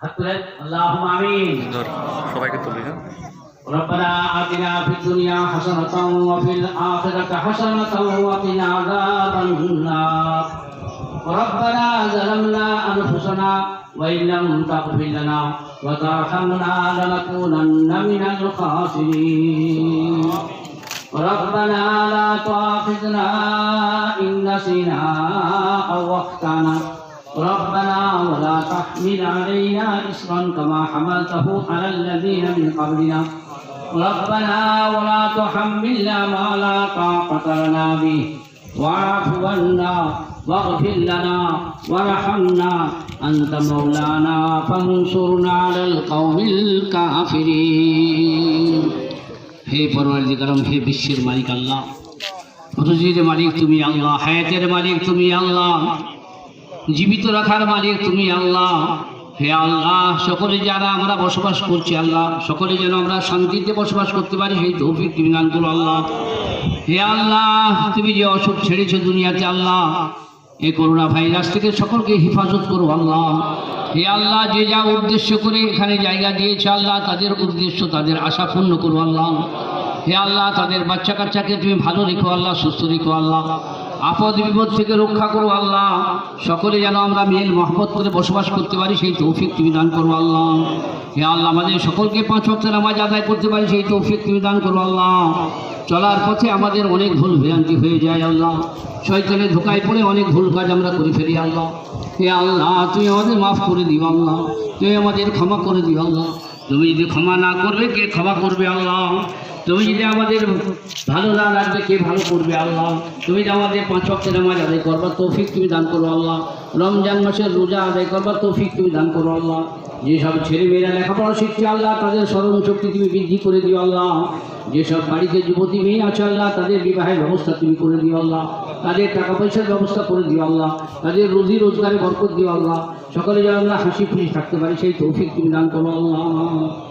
হাত তুলেন আল্লাহুম্মা আমিন ধর সবাইকে তুলি হ্যাঁ ربنا آتنا في الدنيا حسنة وفي الآخرة حسنة وقنا عذاب النار ربنا ظلمنا أنفسنا وإن لم تغفر لنا وترحمنا لنكونن من الخاسرين ربنا لا تؤاخذنا إن نسينا أو أخطأنا ربنا ولا تحمل علينا إصرا كما حملته على الذين من قبلنا ربنا ولا تحملنا ما لا طاقة لنا به واعف عنا واغفر لنا وارحمنا أنت مولانا فانصرنا على القوم الكافرين হে পরওয়ারদিগারম হে বিশ্বের মালিক আল্লাহ রুজির মালিক তুমি আল্লাহ হায়াতের মালিক তুমি আল্লাহ জীবিত রাখার মালিক তুমি আল্লাহ। হে আল্লাহ, সকলে যারা আমরা বসবাস করছি আল্লাহ, সকলে যেন আমরা শান্তিতে বসবাস করতে পারি, সেই তৌফিক তুমি দান করো আল্লাহ। হে আল্লাহ, তুমি যে অসুখ ছেড়েছো দুনিয়াতে আল্লাহ এই করোনা ভাইরাস থেকে সকলকে হেফাজত করো আল্লাহ। হে আল্লাহ, যে যা উদ্দেশ্য করে এখানে জায়গা দিয়েছে আল্লাহ, তাদের উদ্দেশ্য, তাদের আশা পূর্ণ করো আল্লাহ। হে আল্লাহ, তাদের বাচ্চা কাচ্চাকে তুমি ভালো রেখো আল্লাহ, সুস্থ রেখো আল্লাহ। আপদ বিপদ থেকে রক্ষা করো আল্লাহ। সকলে যেন আমরা মেল মহব্বত করে বসবাস করতে পারি, সেই তৌফিক তুমি দান করো আল্লাহ। হে আল্লাহ, আমাদের সকলকে পাঁচ ওয়াক্ত নামাজ আদায় করতে পারি, সেই তৌফিক তুমি দান করো আল্লাহ। চলার পথে আমাদের অনেক ভুল ভ্রান্তি হয়ে যায় আল্লাহ। শয়তানের ধোকায় পড়ে অনেক ভুল কাজ আমরা করে ফেলি আল্লাহ। হে আল্লাহ, তুমি আমাদের মাফ করে দিও আল্লাহ। তুমি আমাদের ক্ষমা করে দিও আল্লাহ। তুমি যদি ক্ষমা না করবে, কে ক্ষমা করবে আল্লাহ? তুমি যদি আমাদের ভালো না রাখবে কে ভালো করবে আল্লাহ? তুমি যদি আমাদের পাঁচ অক্ষের নামাজ আদায় করবার তৌফিক তুমি দান করো আল্লাহ। রমজান মাসের রোজা আদায় করবার তৌফিক তুমি দান করো আল্লাহ। যেসব ছেলে মেয়েরা লেখাপড়া শিখছে আল্লাহ, তাদের স্মরণ শক্তি তুমি বৃদ্ধি করে দিও আল্লাহ। যেসব বাড়িতে যুবতী মেয়ে আছে আল্লাহ, তাদের বিবাহের ব্যবস্থা তুমি করে দিও আল্লাহ। তাদের টাকা পয়সার ব্যবস্থা করে দিও আল্লাহ। তাদের রুজি রোজগারে বরকত দিও আল্লাহ। সকলে যেন আমরা হাসি খুশি থাকতে পারি, সেই তৌফিক তুমি দান করো আল্লাহ।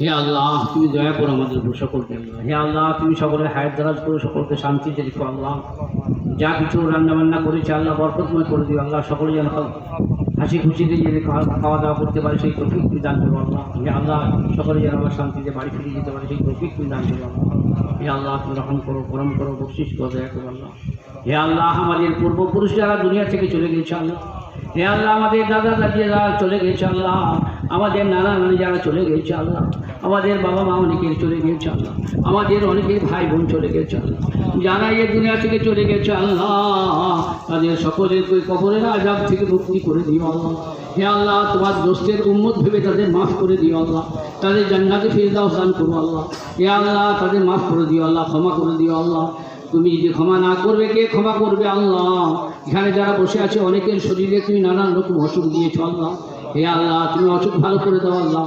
হে আল্লাহ, তুমি দয়া করো আমাদের উপর সকলকে হে আল্লাহ, তুমি সকলের হায়াত দারাজ করো, সকলকে শান্তিতে রেখো, আল্লাহ। যা কিছু রান্না বান্না করেছে, আল্লাহ বরকতময় করে দিও, আল্লাহ। সকলে যেন হাসি খুশিতে যেন খাওয়া দাওয়া করতে পারে, সেই তফিক তুমি দান করো, আল্লাহ। হে আল্লাহ সকলে যেন আমরা শান্তিতে বাড়ি ফিরে যেতে পারে, সেই তফিক তুমি দান করো হে আল্লাহ, তুমি রহম করো, করম করো বকশিস করো, দয়া করো, আল্লাহ। হে আল্লাহ, আমাদের পূর্বপুরুষ যারা দুনিয়া থেকে চলে গেছে, আল্লাহ। হে আল্লাহ, আমাদের দাদা দাদি যারা চলে গেছে, আল্লাহ। আমাদের নানা নানি যারা চলে গেছে, আল্লাহ। আমাদের বাবা মা অনেকের চলে গেছে আল্লাহ। আমাদের অনেকের ভাই বোন চলে গেছে আল্লাহ। যারা এই দুনিয়া থেকে চলে গেছে আল্লাহ, তাদের সকলের ওই কবরের আজাব থেকে মুক্তি করে দিও আল্লাহ। হে আল্লাহ, তোমার দোস্তের উম্মত ভেবে তাদের মাফ করে দিও আল্লাহ। তাদের জান্নাতে ফিরে দাও দান করো আল্লাহ। হে আল্লাহ, তাদের মাফ করে দিও আল্লাহ, ক্ষমা করে দিও আল্লাহ। তুমি যদি ক্ষমা না করবে, কে ক্ষমা করবে আল্লাহ? এখানে যারা বসে আছে, অনেকের শরীরে তুমি নানান রকম অসুখ দিয়েছ আল্লাহ। হে আল্লাহ, তুমি অসুখ ভালো করে দাও আল্লাহ।